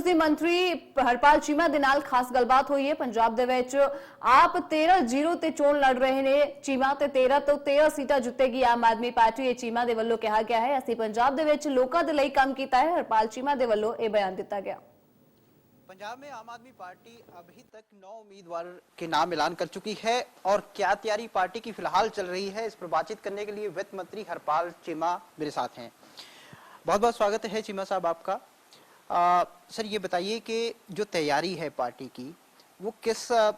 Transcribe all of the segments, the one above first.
ਕਾਂਗਰਸ ਦੇ ਮੰਤਰੀ ਹਰਪਾਲ ਚੀਮਾ ਦੇ ਨਾਲ ਖਾਸ ਗੱਲਬਾਤ ਹੋਈ ਹੈ ਪੰਜਾਬ ਦੇ ਵਿੱਚ ਆਪ 13-0 ਤੇ ਚੋਣ ਲੜ ਰਹੇ ਨੇ ਚੀਮਾ ਤੇ 13 ਤੋਂ 13 ਸੀਟਾਂ ਜਿੱਤੇਗੀ ਆਮ ਆਦਮੀ ਪਾਰਟੀ ਇਹ ਚੀਮਾ ਦੇ ਵੱਲੋਂ ਕਿਹਾ ਗਿਆ ਹੈ ਅਸੀਂ ਪੰਜਾਬ ਦੇ ਵਿੱਚ ਲੋਕਾਂ ਦੇ ਲਈ ਕੰਮ ਕੀਤਾ ਹੈ ਹਰਪਾਲ ਚੀਮਾ ਦੇ ਵੱਲੋਂ ਇਹ ਬਿਆਨ ਦਿੱਤਾ ਗਿਆ पंजाब में आम आदमी पार्टी अभी तक नौ उम्मीदवार के नाम ऐलान कर चुकी है और क्या तैयारी पार्टी की फिलहाल चल रही है इस पर बातचीत करने के लिए वित्त मंत्री हरपाल चीमा मेरे साथ हैं बहुत बहुत स्वागत है चीमा साहब आपका आ, सर ये बताइए कि जो तैयारी है पार्टी की वो किस आ,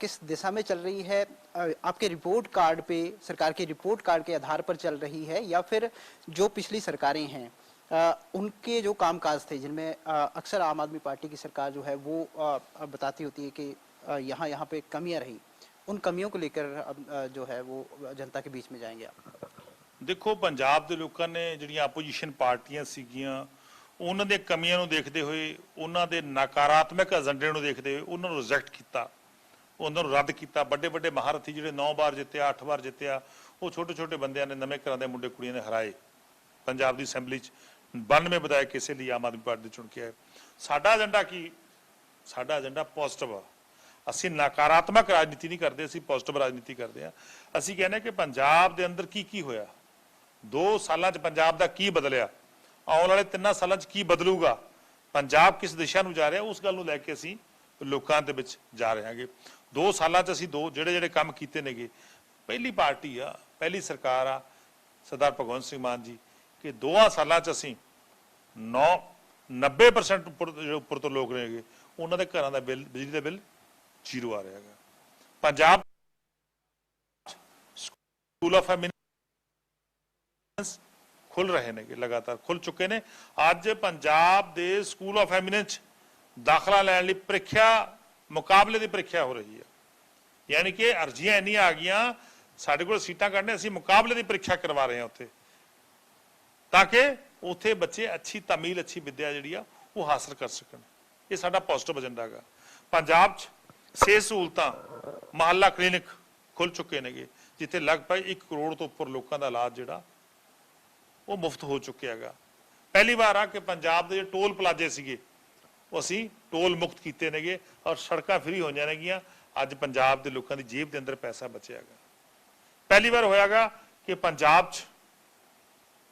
किस दिशा में चल रही है आ, आपके रिपोर्ट कार्ड पे सरकार के रिपोर्ट कार्ड के आधार पर चल रही है या फिर जो पिछली सरकारें हैं अ, उनके जो कामकाज थे जिनमें अ, अक्सर आम आदमी पार्टी की सरकार जो है वो अ, बताती होती है कि अ, यहाँ यहाँ पे कमियां रही उन कमियों को लेकर अब, अ, जो है वो जनता के बीच में जाएंगे आप ਦੇਖੋ ਪੰਜਾਬ ਦੇ ਲੋਕਾਂ ਨੇ ਜਿਹੜੀਆਂ ਆਪੋਜੀਸ਼ਨ ਪਾਰਟੀਆਂ ਸੀਗੀਆਂ ਉਹਨਾਂ ਦੇ ਕਮੀਆਂ ਨੂੰ ਦੇਖਦੇ ਹੋਏ, ਉਹਨਾਂ ਦੇ ਨਕਾਰਾਤਮਕ ਏਜੰਡੇ ਨੂੰ ਦੇਖਦੇ ਹੋਏ ਉਹਨਾਂ ਨੂੰ ਰਿਜੈਕਟ ਕੀਤਾ, ਉਹਨਾਂ ਨੂੰ ਰੱਦ ਕੀਤਾ। ਵੱਡੇ ਵੱਡੇ ਮਹਾਰਥੀ ਜਿਹੜੇ 9 ਵਾਰ ਜਿੱਤਿਆ 8 ਵਾਰ ਜਿੱਤਿਆ, ਉਹ ਛੋਟੇ ਛੋਟੇ ਬੰਦਿਆਂ ਨੇ ਨਵੇਂ ਘਰਾਂ ਦੇ ਮੁੰਡੇ ਕੁੜੀਆਂ ਨੇ ਹਰਾਏ। ਪੰਜਾਬ ਦੀ ਅਸੈਂਬਲੀ 'ਚ 92 ਵਿਧਾਇਕ ਇਸੇ ਲਈ ਆਮ ਆਦਮੀ ਪਾਰਟੀ ਦੇ ਚੁਣ ਕੇ ਆਏ। ਸਾਡਾ ਏਜੰਡਾ ਕੀ? ਸਾਡਾ ਏਜੰਡਾ ਪੋਜ਼ਿਟਿਵ ਆ। ਅਸੀਂ ਨਕਾਰਾਤਮਕ ਰਾਜਨੀਤੀ ਨਹੀਂ ਕਰਦੇ, ਅਸੀਂ ਪੋਜ਼ਿਟਿਵ ਰਾਜਨੀਤੀ ਕਰਦੇ ਆ। ਅਸੀਂ ਕਹਿੰਦੇ ਕਿ ਪੰਜਾਬ ਦੇ ਅੰਦਰ ਕੀ ਕੀ ਹੋਇਆ? 2 ਸਾਲਾਂ 'ਚ ਪੰਜਾਬ ਦਾ ਕੀ ਬਦਲਿਆ? ਆਉਣ ਵਾਲੇ ਤਿੰਨਾਂ ਸਾਲਾਂ 'ਚ ਕੀ ਬਦਲੂਗਾ? ਪੰਜਾਬ ਕਿਸ ਦਿਸ਼ਾ ਨੂੰ ਜਾ ਰਿਹਾ, ਉਸ ਗੱਲ ਨੂੰ ਲੈ ਕੇ ਅਸੀਂ ਲੋਕਾਂ ਦੇ ਵਿੱਚ ਜਾ ਰਹੇ ਹਾਂਗੇ 2 ਸਾਲਾਂ 'ਚ ਅਸੀਂ ਦੋ ਜਿਹੜੇ ਜਿਹੜੇ ਕੰਮ ਕੀਤੇ ਨੇਗੇ। ਪਹਿਲੀ ਪਾਰਟੀ ਆ, ਪਹਿਲੀ ਸਰਕਾਰ ਆ, ਸਰਦਾਰ ਭਗਵੰਤ ਸਿੰਘ ਮਾਨ ਜੀ, ਕਿ ਦੋਆਂ ਸਾਲਾਂ 'ਚ ਅਸੀਂ 9 90% ਉੱਪਰ ਜਿਹੜੇ ਉੱਪਰ ਤੋਂ ਲੋਕ ਨੇਗੇ, ਉਹਨਾਂ ਦੇ ਘਰਾਂ ਦਾ ਬਿੱਲ, ਬਿਜਲੀ ਦਾ ਬਿੱਲ ਜ਼ੀਰੋ ਆ ਰਿਹਾ ਹੈਗਾ। ਪੰਜਾਬ ਸਕੂਲ ਆਫ ਖੁੱਲ ਰਹੇ ਨੇਗੇ, ਲਗਾਤਾਰ ਖੁੱਲ ਚੁੱਕੇ ਨੇ। ਅੱਜ ਪੰਜਾਬ ਦੇ ਸਕੂਲ ਆਫ ਐਮਿਨੈਂਸ ਦਾਖਲਾ ਲੈਣ ਲਈ ਪ੍ਰੀਖਿਆ, ਮੁਕਾਬਲੇ ਦੀ ਪ੍ਰੀਖਿਆ ਹੋ ਰਹੀ ਹੈ। ਯਾਨੀ ਕਿ ਅਰਜ਼ੀਆਂ ਇੰਨੀਆਂ ਆ ਗਈਆਂ, ਸਾਡੇ ਕੋਲ ਸੀਟਾਂ ਕੱਢਣੇ, ਅਸੀਂ ਮੁਕਾਬਲੇ ਦੀ ਪ੍ਰੀਖਿਆ ਕਰਵਾ ਰਹੇ ਹਾਂ ਉੱਥੇ। ਤਾਂ ਕਿ ਉੱਥੇ ਬੱਚੇ ਅੱਛੀ ਤਾਮੀਲ, ਅੱਛੀ ਵਿੱਦਿਆ ਜਿਹੜੀ ਆ, ਉਹ ਹਾਸਲ ਕਰ ਸਕਣ। ਇਹ ਸਾਡਾ ਪੋਜ਼ਿਟਿਵ ਏਜੰਡਾ ਹੈਗਾ। ਪੰਜਾਬ 'ਚ ਸਿਹਤ ਸਹੂਲਤਾਂ, ਮਹੱਲਾ ਕਲੀਨਿਕ ਖੁੱਲ ਚੁੱਕੇ ਨੇਗੇ, ਜਿੱਥੇ ਲਗਭਗ 1 ਕਰੋੜ ਤੋਂ ਉੱਪਰ ਲੋਕਾਂ ਦਾ ਇਲਾਜ ਜਿਹੜਾ ਉਹ ਮੁਫਤ ਹੋ ਚੁੱਕਿਆ ਹੈਗਾ। ਪਹਿਲੀ ਵਾਰ ਆ ਕਿ ਪੰਜਾਬ ਦੇ ਜਿਹੜੇ ਟੋਲ ਪਲਾਜ਼ੇ ਸੀਗੇ, ਉਹ ਅਸੀਂ ਟੋਲ ਮੁਕਤ ਕੀਤੇ ਨੇਗੇ ਔਰ ਸੜਕਾਂ ਫ੍ਰੀ ਹੋਈਆਂ ਨੇਗੀਆਂ। ਅੱਜ ਪੰਜਾਬ ਦੇ ਲੋਕਾਂ ਦੀ ਜੇਬ ਦੇ ਅੰਦਰ ਪੈਸਾ ਬਚਿਆਗਾ ਪਹਿਲੀ ਵਾਰ ਹੋਇਆਗਾ ਕਿ ਪੰਜਾਬ 'ਚ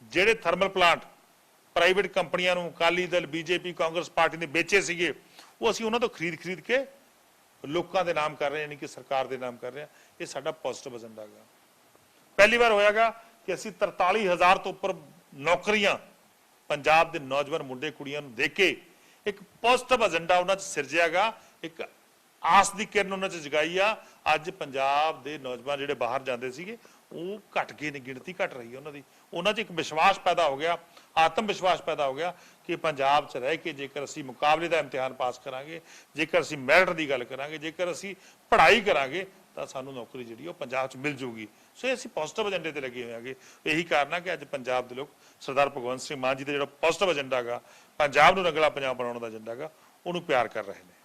ਜਿਹੜੇ ਥਰਮਲ ਪਲਾਂਟ ਪ੍ਰਾਈਵੇਟ ਕੰਪਨੀਆਂ ਨੂੰ ਅਕਾਲੀ ਦਲ, ਬੀਜੇਪੀ, ਕਾਂਗਰਸ ਪਾਰਟੀ ਨੇ ਵੇਚੇ ਸੀਗੇ, ਉਹ ਅਸੀਂ ਉਹਨਾਂ ਤੋਂ ਖਰੀਦ ਖਰੀਦ ਕੇ ਲੋਕਾਂ ਦੇ ਨਾਮ ਕਰ ਰਹੇ ਯਾਨੀ ਕਿ ਸਰਕਾਰ ਦੇ ਨਾਮ ਕਰ ਰਹੇ ਹਾਂ। ਇਹ ਸਾਡਾ ਪੋਜ਼ਿਟਿਵ ਏਜੰਡਾ ਹੈਗਾ। ਪਹਿਲੀ ਵਾਰ ਹੋਇਆਗਾ ਕਿ ਅਸੀਂ 43000 ਤੋਂ ਉੱਪਰ ਨੌਕਰੀਆਂ ਪੰਜਾਬ ਦੇ ਨੌਜਵਾਨ ਮੁੰਡੇ ਕੁੜੀਆਂ ਨੂੰ ਦੇ ਕੇ ਇੱਕ ਪੋਜ਼ਿਟਿਵ ਏਜੰਡਾ ਉਹਨਾਂ 'ਚ ਸਿਰਜਿਆਗਾ, ਇੱਕ ਆਸ ਦੀ ਕਿਰਨ ਉਹਨਾਂ 'ਚ ਜਗਾਈ ਆ। ਅੱਜ ਪੰਜਾਬ ਦੇ ਨੌਜਵਾਨ ਜਿਹੜੇ ਬਾਹਰ ਜਾਂਦੇ ਸੀਗੇ ਉਹ ਘਟ ਗਏ ਨੇ ਗਿਣਤੀ ਘਟ ਰਹੀ ਹੈ ਉਹਨਾਂ ਦੀ ਉਹਨਾਂ 'ਚ ਇੱਕ ਵਿਸ਼ਵਾਸ ਪੈਦਾ ਹੋ ਗਿਆ ਆਤਮ ਵਿਸ਼ਵਾਸ ਪੈਦਾ ਹੋ ਗਿਆ ਕਿ ਪੰਜਾਬ 'ਚ ਰਹਿ ਕੇ ਜੇਕਰ ਅਸੀਂ ਮੁਕਾਬਲੇ ਦਾ ਇਮਤਿਹਾਨ ਪਾਸ ਕਰਾਂਗੇ ਜੇਕਰ ਅਸੀਂ ਮੈਰਿਟ ਦੀ ਗੱਲ ਕਰਾਂਗੇ ਜੇਕਰ ਅਸੀਂ ਪੜ੍ਹਾਈ ਕਰਾਂਗੇ ਤਾਂ ਸਾਨੂੰ ਨੌਕਰੀ ਜਿਹੜੀ ਉਹ ਪੰਜਾਬ 'ਚ ਮਿਲ ਜੂਗੀ ਸੋ ਇਹ ਅਸੀਂ ਪੋਜ਼ਿਟਿਵ ਏਜੰਡੇ ਤੇ ਲੱਗੇ ਹੋਏ ਹਾਂਗੇ ਇਹੀ ਕਾਰਨ ਆ ਕਿ ਅੱਜ ਪੰਜਾਬ ਦੇ ਲੋਕ ਸਰਦਾਰ ਭਗਵੰਤ ਸਿੰਘ ਮਾਨ ਜੀ ਦਾ ਜਿਹੜਾ ਪੋਜ਼ਿਟਿਵ ਏਜੰਡਾ ਹੈਗਾ ਪੰਜਾਬ ਨੂੰ ਰੰਗਲਾ ਪੰਜਾਬ ਬਣਾਉਣ ਦਾ ਏਜੰਡਾ ਹੈਗਾ ਉਹਨੂੰ ਪਿਆਰ ਕਰ ਰਹੇ ਨੇ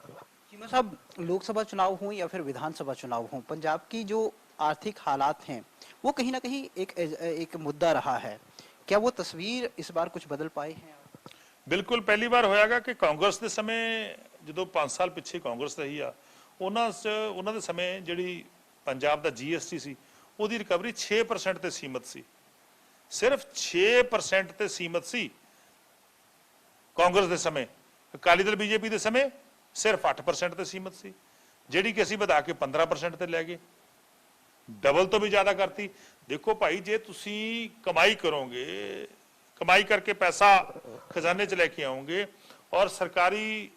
चीमा साहब लोकसभा चुनाव हों या फिर विधानसभा चुनाव हों पंजाब की जो आर्थिक हालात हैं वो कहीं ना कहीं एक एक मुद्दा रहा है क्या वो तस्वीर इस बार कुछ बदल पाए हैं आप? ਬਿਲਕੁਲ ਪਹਿਲੀ ਵਾਰ ਹੋਇਆਗਾ ਕਿ ਕਾਂਗਰਸ ਦੇ ਸਮੇਂ ਜਦੋਂ 5 ਸਾਲ ਪਿੱਛੇ ਕਾਂਗਰਸ ਰਹੀ ਆ ਉਹਨਾਂ 'ਚ ਉਹਨਾਂ ਦੇ ਸਮੇਂ ਜਿਹੜੀ ਪੰਜਾਬ ਦਾ ਜੀਐਸਟੀ ਸੀ ਉਹਦੀ ਰਿਕਵਰੀ 6% ਤੇ ਸੀਮਤ ਸੀ ਸਿਰਫ 6% ਤੇ ਸੀਮਤ ਸੀ ਕਾਂਗਰਸ ਦੇ ਸਮੇਂ ਅਕਾਲੀ ਦਲ ਬੀਜੇਪੀ ਦੇ ਸਮੇਂ ਸਿਰਫ 8% ਤੇ ਸੀਮਤ ਸੀ ਜਿਹੜੀ ਕਿ ਅਸੀਂ ਵਧਾ ਕੇ 15% ਤੇ ਲੈ ਗਏ ਡਬਲ ਤੋਂ ਵੀ ਜ਼ਿਆਦਾ ਕਰਤੀ। ਦੇਖੋ ਭਾਈ, ਜੇ ਤੁਸੀਂ ਕਮਾਈ ਕਰੋਗੇ, ਕਮਾਈ ਕਰਕੇ ਪੈਸਾ ਖਜ਼ਾਨੇ 'ਚ ਲੈ ਕੇ ਆਉਂਗੇ ਔਰ ਸਰਕਾਰੀ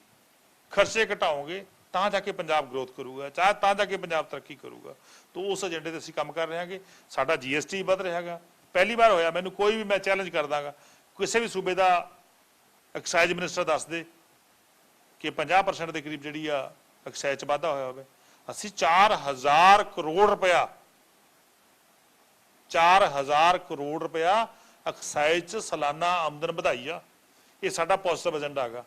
ਖਰਚੇ ਘਟਾਓਗੇ, ਤਾਂ ਜਾ ਕੇ ਪੰਜਾਬ ਗਰੋਥ ਕਰੂਗਾ, ਚਾਹ ਤਾਂ ਜਾ ਕੇ ਪੰਜਾਬ ਤਰੱਕੀ ਕਰੂਗਾ। ਤਾਂ ਉਸ ਏਜੰਡੇ ਤੇ ਅਸੀਂ ਕੰਮ ਕਰ ਰਹੇ ਹਾਂਗੇ। ਸਾਡਾ ਜੀਐਸਟੀ ਵਧ ਰਿਹਾ ਹੈਗਾ। ਪਹਿਲੀ ਵਾਰ ਹੋਇਆ, ਮੈਨੂੰ ਕੋਈ ਵੀ ਮੈਂ ਚੈਲੰਜ ਕਰ ਦਾਂਗਾ ਕਿਸੇ ਵੀ ਸੂਬੇ ਦਾ ਐਕਸਾਈਜ਼ ਮਿਨਿਸਟਰ ਦੱਸ ਦੇ ਕਿ 50% ਦੇ ਕਰੀਬ ਜਿਹੜੀ ਆ ਐਕਸਾਈਜ਼ 'ਚ ਵਾਧਾ ਹੋਇਆ ਹੋਵੇ। ਅਸੀਂ 4000 ਕਰੋੜ ਰੁਪਇਆ 4000 ਕਰੋੜ ਰੁਪਇਆ ਐਕਸਾਈਜ਼ 'ਚ ਸਾਲਾਨਾ ਆਮਦਨ ਵਧਾਈ ਆ। ਇਹ ਸਾਡਾ ਪੋਜ਼ਿਟਿਵ ਏਜੰਡਾ ਹੈਗਾ।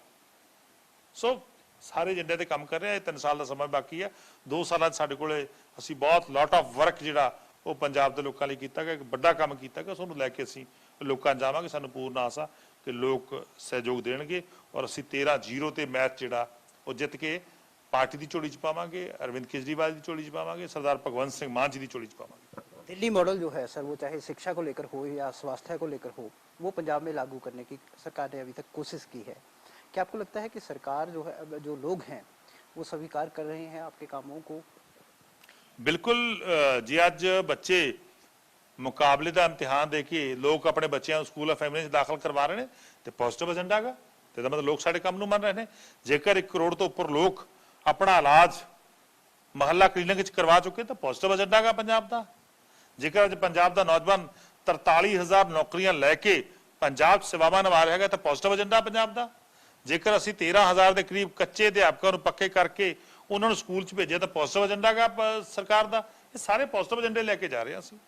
ਸੋ ਸਾਰੇ ਏਜੰਡੇ ਤੇ ਕੰਮ ਕਰ ਰਹੇ ਆ, ਇਹ 3 ਸਾਲ ਦਾ ਸਮਾਂ ਬਾਕੀ ਆ। 2 ਸਾਲਾਂ 'ਚ ਸਾਡੇ ਕੋਲੇ ਅਸੀਂ ਬਹੁਤ ਲੋਟ ਆਫ ਵਰਕ ਜਿਹੜਾ ਉਹ ਪੰਜਾਬ ਦੇ ਲੋਕਾਂ ਲਈ ਕੀਤਾ ਗਿਆ, ਇੱਕ ਵੱਡਾ ਕੰਮ ਕੀਤਾ ਗਿਆ ਉਸ ਨੂੰ ਲੈ ਕੇ ਅਸੀਂ ਲੋਕਾਂ 'ਚ ਜਾਵਾਂਗੇ, ਸਾਨੂੰ ਪੂਰਨ ਆਸ ਆ ਕਿ ਲੋਕ ਸਹਿਯੋਗ ਦੇਣਗੇ ਔਰ ਅਸੀਂ 13-0 ਤੇ ਮੈਚ ਜਿਹੜਾ ਉਹ ਜਿੱਤ ਕੇ ਪਾਰਟੀ ਦੀ ਝੋਲੀ 'ਚ ਪਾਵਾਂਗੇ, ਅਰਵਿੰਦ ਕੇਜਰੀਵਾਲ ਦੀ ਝੋਲੀ 'ਚ ਪਾਵਾਂਗੇ, ਸਰਦਾਰ ਭਗਵੰਤ ਸਿੰਘ ਮਾਨ ਜੀ ਦੀ ਝੋਲੀ 'ਚ ਪਾਵਾਂਗੇ। दिल्ली मॉडल जो है सर वो चाहे शिक्षा को लेकर हो या स्वास्थ्य को लेकर हो वो पंजाब में लागू करने की सरकार ने अभी तक कोशिश की है क्या आपको लगता है कि सरकार जो है अब जो लोग हैं वो स्वीकार कर रहे हैं आपके कामों को ਬਿਲਕੁਲ ਅ, ਜੇ ਅੱਜ ਬੱਚੇ ਮੁਕਾਬਲੇ ਦਾ ਇਮਤਿਹਾਨ ਦੇ ਕੇ ਲੋਕ ਆਪਣੇ ਬੱਚਿਆਂ ਨੂੰ ਸਕੂਲ ਆਫ ਐਮਿਨੈਂਸ ਦਾਖਲ ਕਰਵਾ ਰਹੇ ਨੇ ਤੇ ਪੋਜ਼ਿਟਿਵ ਏਜੰਡਾ ਹੈਗਾ ਤੇ ਇਹਦਾ ਮਤਲਬ ਲੋਕ ਸਾਡੇ ਕੰਮ ਨੂੰ ਮੰਨ ਰਹੇ ਨੇ ਜੇਕਰ 1 ਕਰੋੜ ਤੋਂ ਉੱਪਰ ਲੋਕ ਆਪਣਾ ਇਲਾਜ ਮਹੱਲਾ ਕਲੀਨਿਕ ਚ ਕਰਵਾ ਚੁੱਕੇ ਤਾਂ ਪੋਜ਼ਿਟਿਵ ਏਜੰਡਾ ਹੈਗਾ ਪੰਜਾਬ ਦਾ ਜੇਕਰ ਅੱਜ ਪੰਜਾਬ ਦਾ ਨੌਜਵਾਨ 43000 ਨੌਕਰੀਆਂ ਲੈ ਕੇ ਪੰਜਾਬ 'ਚ ਸੇਵਾਵਾਂ ਨਿਭਾ ਰਿਹਾ ਹੈਗਾ ਤਾਂ ਪੋਜ਼ਿਟਿਵ ਏਜੰਡਾ ਪੰਜਾਬ ਦਾ ਜੇਕਰ ਅਸੀਂ 13000 ਦੇ ਕਰੀਬ ਕੱਚੇ ਅਧਿਆਪਕਾਂ ਨੂੰ ਪੱਕੇ ਕਰਕੇ ਉਹਨਾਂ ਨੂੰ ਸਕੂਲ 'ਚ ਭੇਜਿਆ ਤਾਂ ਪੋਜ਼ਿਟਿਵ ਏਜੰਡਾ ਹੈਗਾ ਪ- ਸਰਕਾਰ ਦਾ ਇਹ ਸਾਰੇ ਪੋਜ਼ਿਟਿਵ ਏਜੰਡੇ ਲੈ ਕੇ ਜਾ ਰਹੇ ਹਾਂ ਅਸੀਂ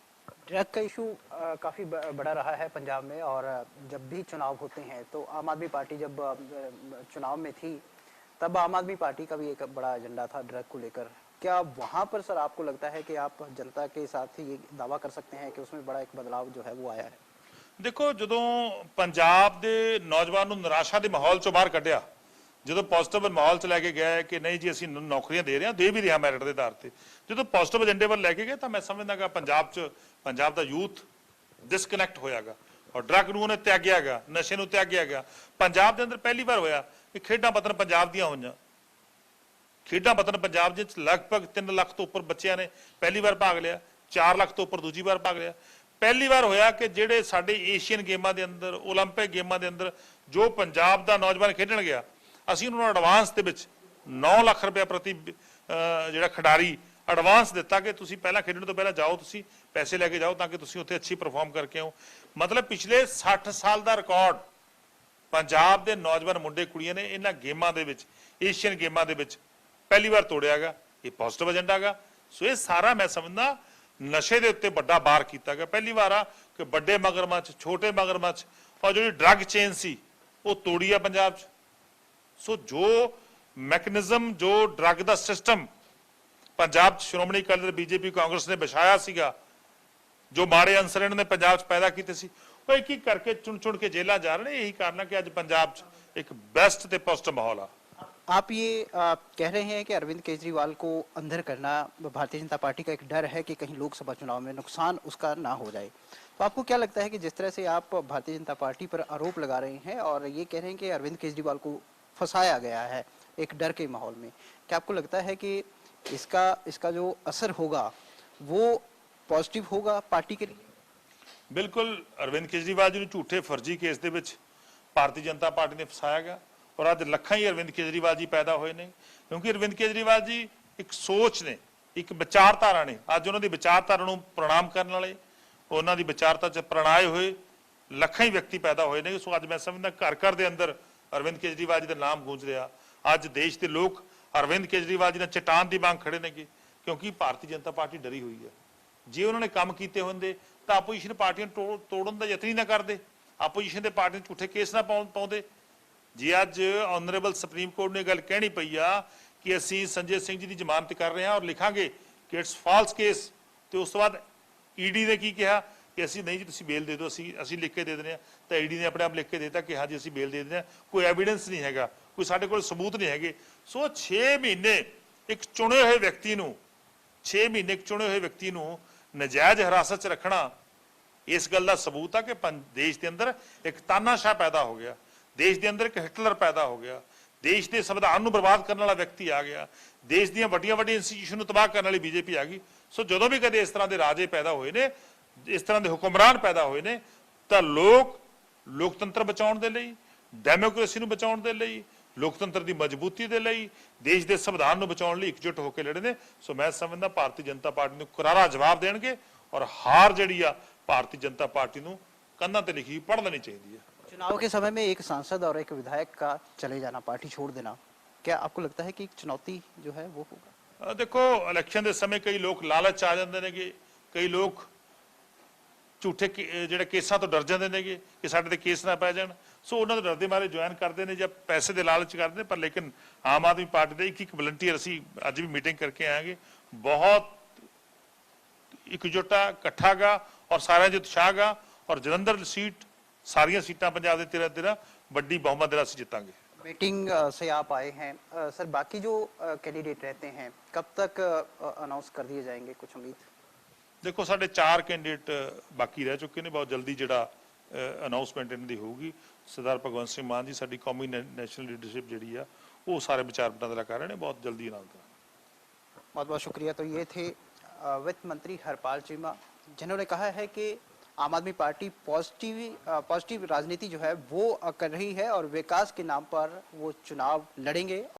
ड्रग का इशू अ, काफी ब- बड़ा रहा है पंजाब में और अ, जब भी चुनाव होते हैं तो आम आदमी पार्टी जब अ, चुनाव में थी तब आम आदमी पार्टी का भी एक बड़ा एजेंडा था ड्रग को लेकर क्या वहां पर सर आपको लगता है कि आप जनता के साथ ही ये दावा कर सकते हैं कि उसमें बड़ा एक बदलाव जो है वो आया है ਦੇਖੋ ਜਦੋਂ ਪੰਜਾਬ ਦੇ ਨੌਜਵਾਨ ਨੂੰ ਨਿਰਾਸ਼ਾ ਦੇ ਮਾਹੌਲ ਚੋਂ ਬਾਹਰ ਕੱਢਿਆ ਜਦੋਂ ਪੋਜ਼ਿਟਿਵ ਮਾਹੌਲ ਚ ਲੈ ਕੇ ਗਿਆ ਕਿ ਨਹੀਂ ਜੀ ਅਸੀਂ ਨ- ਨੌਕਰੀਆਂ ਦੇ ਰਹੇ ਹਾਂ ਦੇ ਵੀ ਰਿਹਾ ਮੈਰਿਟ ਦੇ ਆਧਾਰ ਤੇ ਜਦੋਂ ਪੋਜ਼ਿਟਿਵ ਏਜੰਡੇ ਵੱਲ ਲੈ ਕੇ ਗਏ ਤਾਂ ਮੈਂ ਸਮਝਦਾਗਾ ਪੰਜਾਬ ਚ ਪੰਜਾਬ ਦਾ ਯੂਥ ਡਿਸਕਨੈਕਟ ਹੋਇਆਗਾ ਔਰ ਡਰੱਗ ਨੂੰ ਉਹਨੇ ਤਿਆਗਿਆਗਾ ਨਸ਼ੇ ਨੂੰ ਤਿਆਗਿਆਗਾ ਪੰਜਾਬ ਦੇ ਅੰਦਰ ਪਹਿਲੀ ਵਾਰ ਹੋਇਆ ਕਿ ਖੇਡਾਂ ਪਤਨ ਪੰਜਾਬ ਦੀਆਂ ਹੋਈਆਂ ਖੇਡਾਂ ਪਤਨ ਪੰਜਾਬ ਦੇ ਵਿੱਚ ਲਗਭਗ 3 ਲੱਖ ਤੋਂ ਉੱਪਰ ਬੱਚਿਆਂ ਨੇ ਪਹਿਲੀ ਵਾਰ ਭਾਗ ਲਿਆ 4 ਲੱਖ ਤੋਂ ਉੱਪਰ ਦੂਜੀ ਵਾਰ ਭਾਗ ਲਿਆ ਪਹਿਲੀ ਵਾਰ ਹੋਇਆ ਕਿ ਜਿਹੜੇ ਸਾਡੇ ਏਸ਼ੀਅਨ ਗੇਮਾਂ ਦੇ ਅੰਦਰ 올림픽 ਗੇਮਾਂ ਦੇ ਅੰਦਰ ਜੋ ਪੰਜਾਬ ਦਾ ਨੌਜਵਾਨ ਖੇਡਣ ਗਿਆ ਅਸੀਂ ਉਹਨਾਂ ਨੂੰ ਐਡਵਾਂਸ ਦੇ ਵਿੱਚ 9 ਲੱਖ ਰੁਪਏ ਪ੍ਰਤੀ ਅਹ, ਜਿਹੜਾ ਖਿਡਾਰੀ ਐਡਵਾਂਸ ਦਿੱਤਾ ਕਿ ਤੁਸੀਂ ਪਹਿਲਾਂ ਖੇਡਣ ਤੋਂ ਪਹਿਲਾਂ ਜਾਓ ਤੁਸੀਂ ਪੈਸੇ ਲੈ ਕੇ ਜਾਓ ਤਾਂ ਕਿ ਤੁਸੀਂ ਉੱਥੇ ਅੱਛੀ ਪਰਫਾਰਮ ਕਰਕੇ ਆਓ ਮਤਲਬ ਪਿਛਲੇ 60 ਸਾਲ ਦਾ ਰਿਕਾਰਡ ਪੰਜਾਬ ਦੇ ਨੌਜਵਾਨ ਮੁੰਡੇ ਕੁੜੀਆਂ ਨੇ ਇਹਨਾਂ ਗੇਮਾਂ ਦੇ ਵਿੱਚ ਏਸ਼ੀਅਨ ਗੇਮਾਂ ਦੇ ਵਿੱਚ ਪਹਿਲੀ ਵਾਰ ਤੋੜਿਆਗਾ, ਇਹ ਪੋਜ਼ਿਟਿਵ ਏਜੰਡਾ ਗਾ ਸੋ ਇਹ ਸਾਰਾ ਮੈਂ ਸਮਝਦਾ, ਨਸ਼ੇ ਦੇ ਉੱਤੇ ਵੱਡਾ ਬਾਰ ਕੀਤਾ ਗਿਆ ਪਹਿਲੀ ਵਾਰ ਆ ਕਿ ਵੱਡੇ ਮਗਰਮੱਛ, ਛੋਟੇ ਮਗਰਮੱਛ, ਔਰ ਜਿਹੜੀ ਡਰੱਗ ਚੇਨ ਸੀ, ਉਹ ਤੋੜੀ ਆ ਪੰਜਾਬ 'ਚ। ਸੋ ਜੋ ਮੈਕਨਿਜ਼ਮ ਜੋ ਡਰੱਗ ਦਾ ਸਿਸਟਮ ਪੰਜਾਬ 'ਚ ਸ਼੍ਰੋਮਣੀ ਅਕਾਲੀ ਦਲ ਬੀਜੇਪੀ ਕਾਂਗਰਸ ਨੇ ਵਿਛਾਇਆ ਸੀਗਾ, ਜੋ ਮਾੜੇ ਅਨਸਰ ਇਹਨਾਂ ਨੇ ਪੰਜਾਬ 'ਚ ਪੈਦਾ ਕੀਤੇ ਸੀ, ਉਹ ਇੱਕ ਇੱਕ ਕਰਕੇ ਚੁਣ ਚੁਣ ਕੇ ਜੇਲ੍ਹਾਂ ਜਾ ਰਹੇ ਨੇ। ਇਹੀ ਕਾਰਨ ਹੈ ਕਿ ਅੱਜ ਪੰਜਾਬ 'ਚ ਇੱਕ ਬੈਸਟ ਤੇ ਪੋਜ਼ਿਟਿਵ ਮਾਹੌਲ ਆ। आप ये अ, कह रहे हैं कि अरविंद केजरीवाल को अंदर करना भारतीय जनता पार्टी का एक डर है कि कहीं लोकसभा चुनाव में नुकसान उसका ना हो जाए तो आपको क्या लगता है कि जिस तरह से आप भारतीय जनता पार्टी पर आरोप लगा रहे हैं और ये कह रहे हैं कि अरविंद केजरीवाल को फंसाया गया है एक डर के माहौल में क्या आपको लगता है कि इसका इसका जो असर होगा वो पॉजिटिव होगा पार्टी के लिए ਬਿਲਕੁਲ ਅਰਵਿੰਦ ਕੇਜਰੀਵਾਲ ਜੀ ਨੂੰ ਝੂਠੇ ਫਰਜ਼ੀ ਕੇਸ ਦੇ ਵਿੱਚ ਭਾਰਤੀ ਜਨਤਾ ਪਾਰਟੀ ਨੇ ਫਸਾਇਆ ਗਿਆ ਔਰ ਅੱਜ ਲੱਖਾਂ ਹੀ ਅਰਵਿੰਦ ਕੇਜਰੀਵਾਲ ਜੀ ਪੈਦਾ ਹੋਏ ਨੇ, ਕਿਉਂਕਿ ਅਰਵਿੰਦ ਕੇਜਰੀਵਾਲ ਜੀ ਇੱਕ ਸੋਚ ਨੇ, ਇੱਕ ਵਿਚਾਰਧਾਰਾ ਨੇ। ਅੱਜ ਉਹਨਾਂ ਦੀ ਵਿਚਾਰਧਾਰਾ ਨੂੰ ਪ੍ਰਣਾਮ ਕਰਨ ਵਾਲੇ, ਉਹਨਾਂ ਦੀ ਵਿਚਾਰਤਾ 'ਚ ਪ੍ਰਣਾਏ ਹੋਏ ਲੱਖਾਂ ਹੀ ਵਿਅਕਤੀ ਪੈਦਾ ਹੋਏ ਨੇ। ਸੋ ਅੱਜ ਮੈਂ ਸਮਝਦਾ ਘਰ ਘਰ ਦੇ ਅੰਦਰ ਅਰਵਿੰਦ ਕੇਜਰੀਵਾਲ ਜੀ ਦਾ ਨਾਮ ਗੂੰਜ ਰਿਹਾ। ਅੱਜ ਦੇਸ਼ ਦੇ ਲੋਕ ਅਰਵਿੰਦ ਕੇਜਰੀਵਾਲ ਜੀ ਨਾਲ ਚਟਾਨ ਦੀ ਵਾਂਗ ਖੜੇ ਨੇਗੇ, ਕਿਉਂਕਿ ਭਾਰਤੀ ਜਨਤਾ ਪਾਰਟੀ ਡਰੀ ਹੋਈ ਹੈ। ਜੇ ਉਹਨਾਂ ਨੇ ਕੰਮ ਕੀਤੇ ਹੁੰਦੇ, ਤਾਂ ਆਪੋਜੀਸ਼ਨ ਪਾਰਟੀਆਂ ਨੂੰ ਤੋੜ- ਤੋੜਨ ਦਾ ਯਤਨ ਹੀ ਨਾ ਕਰਦੇ। ਆਪੋਜੀਸ਼ਨ ਦੇ ਪਾਰਟੀਆਂ ਨੂੰ ਝੂਠੇ ਕੇਸ ਨਾ ਪਾਉਣ- ਪਾਉਂਦੇ। ਜੇ, ਅੱਜ ਆਨਰੇਬਲ ਸੁਪਰੀਮ ਕੋਰਟ ਨੇ ਇਹ ਗੱਲ ਕਹਿਣੀ ਪਈ ਆ ਕਿ ਅਸੀਂ ਸੰਜੇ ਸਿੰਘ ਜੀ ਦੀ ਜ਼ਮਾਨਤ ਕਰ ਰਹੇ ਹਾਂ ਔਰ ਲਿਖਾਂਗੇ ਕਿ ਇਟਸ ਫਾਲਸ ਕੇਸ ਤੇ ਉਸ ਤੋਂ ਬਾਅਦ ਈਡੀ ਨੇ ਕੀ ਕਿਹਾ? ਕਿ ਅਸੀਂ ਨਹੀਂ ਜੀ, ਤੁਸੀਂ ਬੇਲ ਦੇ ਦਿਓ, ਅਸੀਂ ਅਸੀਂ ਲਿਖ ਕੇ ਦੇ ਦਿੰਦੇ ਹਾਂ। ਤਾਂ ਈਡੀ ਨੇ ਆਪਣੇ ਆਪ ਲਿਖ ਕੇ ਦੇ ਦਿੱਤਾ ਕਿ ਹਾਂ ਜੀ, ਅਸੀਂ ਬੇਲ ਦੇ ਦਿੰਦੇ ਹਾਂ। ਕੋਈ ਐਵੀਡੈਂਸ ਨਹੀਂ ਹੈਗਾ, ਕੋਈ ਸਾਡੇ ਕੋਲ ਸਬੂਤ ਨਹੀਂ ਹੈਗੇ। ਸੋ 6 ਮਹੀਨੇ ਇੱਕ ਚੁਣੇ ਹੋਏ ਵਿਅਕਤੀ ਨੂੰ 6 ਮਹੀਨੇ ਇੱਕ ਚੁਣੇ ਹੋਏ ਵਿਅਕਤੀ ਨੂੰ ਨਜਾਇਜ਼ ਹਿਰਾਸਤ 'ਚ ਰੱਖਣਾ, ਇਸ ਗੱਲ ਦਾ ਸਬੂਤ ਆ ਕਿ ਪੰ- ਦੇਸ਼ ਦੇ ਅੰਦਰ ਇੱਕ ਤਾਨਾਸ਼ਾਹ ਪੈਦਾ ਹੋ ਗਿਆ। ਦੇਸ਼ ਦੇ ਅੰਦਰ ਇੱਕ ਹਿਟਲਰ ਪੈਦਾ ਹੋ ਗਿਆ। ਦੇਸ਼ ਦੇ ਸੰਵਿਧਾਨ ਨੂੰ ਬਰਬਾਦ ਕਰਨ ਵਾਲਾ ਵਿਅਕਤੀ ਆ ਗਿਆ। ਦੇਸ਼ ਦੀਆਂ ਵੱਡੀਆਂ ਵੱਡੀਆਂ ਇੰਸਟੀਟਿਊਸ਼ਨ ਨੂੰ ਤਬਾਹ ਕਰਨ ਵਾਲੀ ਬੀਜੇਪੀ ਆ ਗਈ। ਸੋ ਜਦੋਂ ਵੀ ਕਦੇ ਇਸ ਤਰ੍ਹਾਂ ਦੇ ਰਾਜੇ ਪੈਦਾ ਹੋਏ ਨੇ, ਇਸ ਤਰ੍ਹਾਂ ਦੇ ਹੁਕਮਰਾਨ ਪੈਦਾ ਹੋਏ ਨੇ, ਤਾਂ ਲੋਕ ਲੋਕਤੰਤਰ ਬਚਾਉਣ ਦੇ ਲਈ ਡੈਮੋਕ੍ਰੇਸੀ ਨੂੰ ਬਚਾਉਣ ਦੇ ਲਈ, ਲੋਕਤੰਤਰ ਦੀ ਮਜ਼ਬੂਤੀ ਦੇ ਲਈ, ਦੇਸ਼ ਦੇ ਸੰਵਿਧਾਨ ਨੂੰ ਬਚਾਉਣ ਲਈ ਇਕਜੁੱਟ ਹੋ ਕੇ ਲੜੇ ਨੇ। ਸੋ ਮੈਂ ਸਮਝਦਾ ਭਾਰਤੀ ਜਨਤਾ ਪਾਰਟੀ ਨੂੰ ਕਰਾਰਾ ਜਵਾਬ ਦੇਣਗੇ ਔਰ ਹਾਰ ਜਿਹੜੀ ਆ, ਭਾਰਤੀ ਜਨਤਾ ਪਾਰਟੀ ਨੂੰ ਕੰਧਾਂ ਤੇ ਲਿਖੀ ਪੜ੍ਹ ਲੈਣੀ ਚਾਹੀਦੀ ਹੈ चुनाव के समय में एक सांसद और एक विधायक का चले जाना पार्टी छोड़ देना क्या आपको लगता है कि एक चुनौती जो है वो होगा ਅਹ ਦੇਖੋ ਇਲੈਕਸ਼ਨ ਦੇ ਸਮੇਂ ਕਈ ਲੋਕ ਲਾਲਚ 'ਚ ਆ ਜਾਂਦੇ ਨੇਗੇ ਕਈ ਲੋਕ ਝੂਠੇ ਕੇ- ਅਹ ਜਿਹੜੇ ਕੇਸਾਂ ਤੋਂ ਡਰ ਜਾਂਦੇ ਨੇਗੇ ਕਿ ਸਾਡੇ ਤੇ ਕੇਸ ਨਾ ਪੈ ਜਾਣ ਸੋ ਉਹਨਾਂ ਦੇ ਡਰ ਦੇ ਮਾਰੇ ਜੁਆਇਨ ਕਰਦੇ ਨੇ ਜਾਂ ਪੈਸੇ ਦੇ ਲਾਲਚ 'ਚ ਕਰਦੇ ਨੇ ਪਰ ਲੇਕਿਨ ਆਮ ਆਦਮੀ ਪਾਰਟੀ ਦੇ ਇੱਕ ਇੱਕ ਵਲੰਟੀਅਰ ਅਸੀਂ ਅੱਜ ਵੀ ਮੀਟਿੰਗ ਕਰਕੇ ਆਏਗੇ ਬਹੁਤ ਇਕਜੁੱਟਾ ਇਕੱਠਾ ਗਾ ਔਰ ਸਾਰਿਆਂ 'ਚ ਉਤਸ਼ਾਹ ਗਾ ਔਰ ਜਲੰਧਰ ਸੀਟ ਸਾਰੀਆਂ ਸੀਟਾਂ ਪੰਜਾਬ ਦੇ 13 13 ਵੱਡੀ ਬਹੁਮਤ ਦੇ ਨਾਲ ਅਸੀਂ ਜਿੱਤਾਂਗੇ मीटिंग अ, से आप आए हैं अ, सर बाकी जो कैंडिडेट रहते हैं कब तक अनाउंस कर दिए जाएंगे कुछ उम्मीद ਦੇਖੋ ਸਾਡੇ ਚਾਰ ਕੈਂਡੀਡੇਟ ਬਾਕੀ ਰਹਿ ਚੁੱਕੇ ਨੇ ਬਹੁਤ ਜਲਦੀ ਜਿਹੜਾ ਅਨਾਉਂਸਮੈਂਟ ਇਹਨਾਂ ਦੀ ਹੋਊਗੀ ਸਰਦਾਰ ਭਗਵੰਤ ਸਿੰਘ ਮਾਨ ਜੀ ਸਾਡੀ ਕੌਮੀ ਨੈ- ਨੈਸ਼ਨਲ ਲੀਡਰਸ਼ਿਪ ਜਿਹੜੀ ਆ ਉਹ ਸਾਰੇ ਵਿਚਾਰ ਵਟਾਂਦਰਾ ਕਰ ਰਹੇ ਨੇ ਬਹੁਤ ਜਲਦੀ ਐਲਾਨ ਕਰਾਂਗੇ बहुत बहुत शुक्रिया तो ये थे अ, वित्त मंत्री हरपाल चीमा जिन्होंने कहा है कि आम आदमी पार्टी पॉजिटिव अ, पॉजिटिव राजनीति जो है वो अ, कर रही है और विकास के नाम पर वो चुनाव लड़ेंगे